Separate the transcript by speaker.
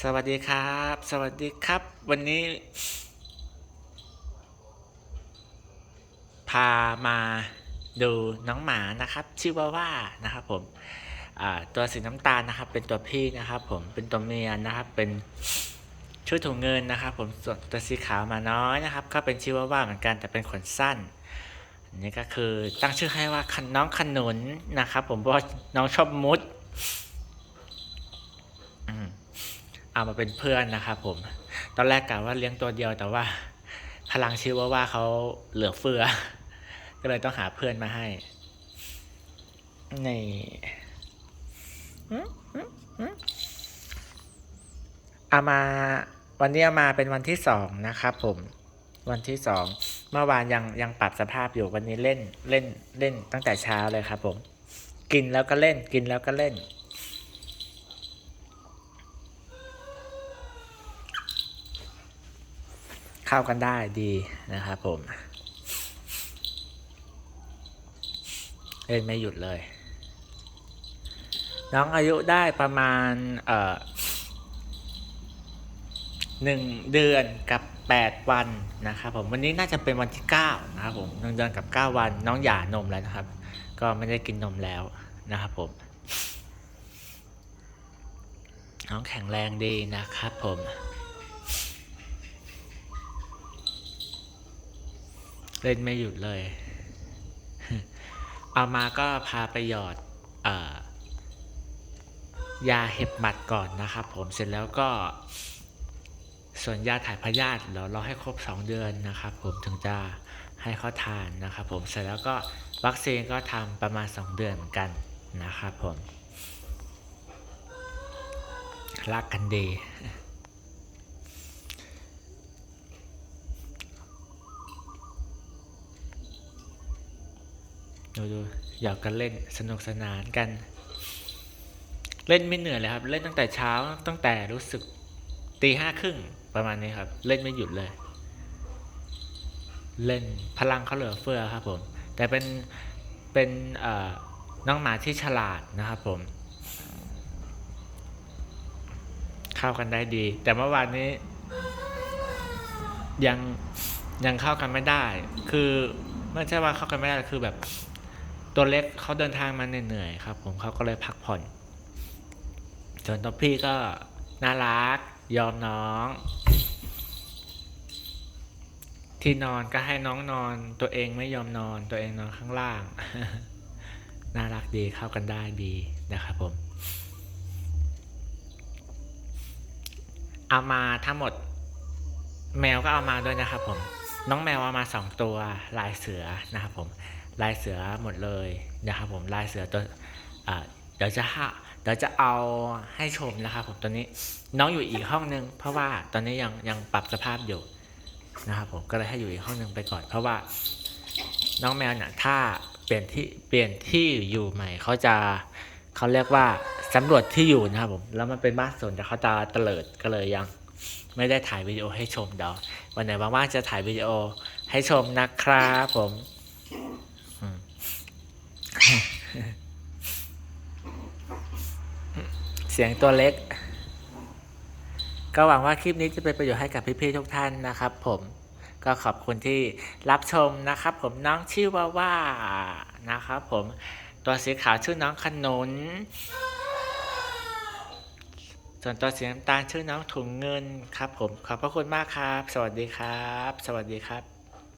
Speaker 1: สวัสดีครับ สวัสดีครับ วันนี้ พามาดูน้องหมานะครับ ชื่อว่าว่านะครับผมตัวสีน้ำตาลนะครับ เป็นตัวพี่นะครับ ผมเป็นตัวเมียนะครับ เป็นชุดถุงเงินนะครับ ผมส่วนตัวสีขาวมาน้อยนะครับ ก็เป็นชื่อว่าว่าเหมือนกันแต่เป็นขนสั้นอันนี่ก็คือตั้งชื่อให้ว่าคันน้องขนุนนะครับ ผมเพราะน้องชอบมุดอืม เอามาเป็นเพื่อนนะครับผม ตอนแรกกะว่าเลี้ยงตัวเดียวแต่ว่าพลังชีวว่าว่าเขาเหลือเฟือ ก็เลยต้องหาเพื่อนมาให้ นี่อืมอืมอืมเอามาวันนี้เอามาเป็นวันที่สองนะครับผม วันที่สองเมื่อวานยังยังปรับสภาพอยู่วันนี้เล่นเล่นเล่นตั้งแต่เช้าเลยครับผม กินแล้วก็เล่นกินแล้วก็เล่น เข้ากันได้ดีนะครับผมเล่นไม่หยุดเลย น้องอายุได้ประมาณเอ่อหนึ่งเดือนกับแปดวันนะครับผมวันนี้น่าจะเป็นวันที่เก้านะครับผมหนึ่งเดือนกับเก้าวัน น้องหย่านมแล้วนะครับ ก็ไม่ได้กินนมแล้วนะครับผมน้องแข็งแรงดีนะครับผม เล่นไม่หยุดเลย เอามาก็พาไปหยอดออยาเห็บหมัดก่อนนะครับ ผมเสร็จแล้วก็ ส่วนยาถ่ายพยาธิเรารอให้ครบ 2 เดือนนะครับ ผมถึงจะให้เขาทานนะครับ ผมเสร็จแล้วก็วัคซีนก็ทำประมาณ 2 เดือนเหมือนกันนะครับผมรักกันดี ดูดูอยากกันเล่นสนุกสนานกัน เล่นไม่เหนื่อยเลยครับ เล่นตั้งแต่เช้าตั้งแต่รู้สึกตีห้าครึ่งประมาณนี้ครับ เล่นไม่หยุดเลย เล่นพลังเขาเหลือเฟือครับผมแต่เป็นเป็นน้องหมาที่ฉลาดนะครับผม เข้ากันได้ดี แต่เมื่อวานนี้ ยังยังเข้ากันไม่ได้ คือไม่ใช่ว่าเข้ากันไม่ได้คือแบบ ตัวเล็กเขาเดินทางมาเหนื่อยๆครับ ผมเขาก็เลยพักผ่อนส่วนตัวพี่ก็น่ารัก ยอมน้อง ที่นอนก็ให้น้องนอน ตัวเองไม่ยอมนอนตัวเองนอนข้างล่าง น่ารักดีเข้ากันได้ดีนะครับผม เอามาทั้งหมด แมวก็เอามาด้วยนะครับผม น้องแมวเอามาสองตัวลายเสือนะครับผม ลายเสือหมดเลยนะครับผมลายเสือตัวเดี๋ยวจะหาเดี๋ยวจะเอาให้ชมนะครับผมตอนนี้น้องอยู่อีกห้องนึง เพราะว่าตอนนี้ยังยังปรับสภาพอยู่นะครับผมก็เลยให้อยู่อีกห้องนึงไปก่อน เพราะว่าน้องแมวเนี่ยถ้าเปลี่ยนที่เปลี่ยนที่อยู่ใหม่เขาจะเขาเรียกว่าสำรวจที่อยู่นะครับผมแล้วมันเป็นบ้านส่วนแต่เขาจะเตลิดก็เลยยังไม่ได้ถ่ายวิดีโอให้ชมเดี๋ยววันไหนว่างๆจะถ่ายวิดีโอให้ชมนะครับผม เสียงตัวเล็ก ก็หวังว่าคลิปนี้จะเป็นประโยชน์ให้กับพี่ๆทุกท่านนะครับผมก็ขอบคุณที่รับชมนะครับผมน้องชื่อว่าว่านะครับผมตัวสีขาวชื่อน้องขนุน ส่วนตัวสีน้ำตาลชื่อน้องถุงเงินครับผมขอบพระคุณมากครับ สวัสดีครับ สวัสดีครับ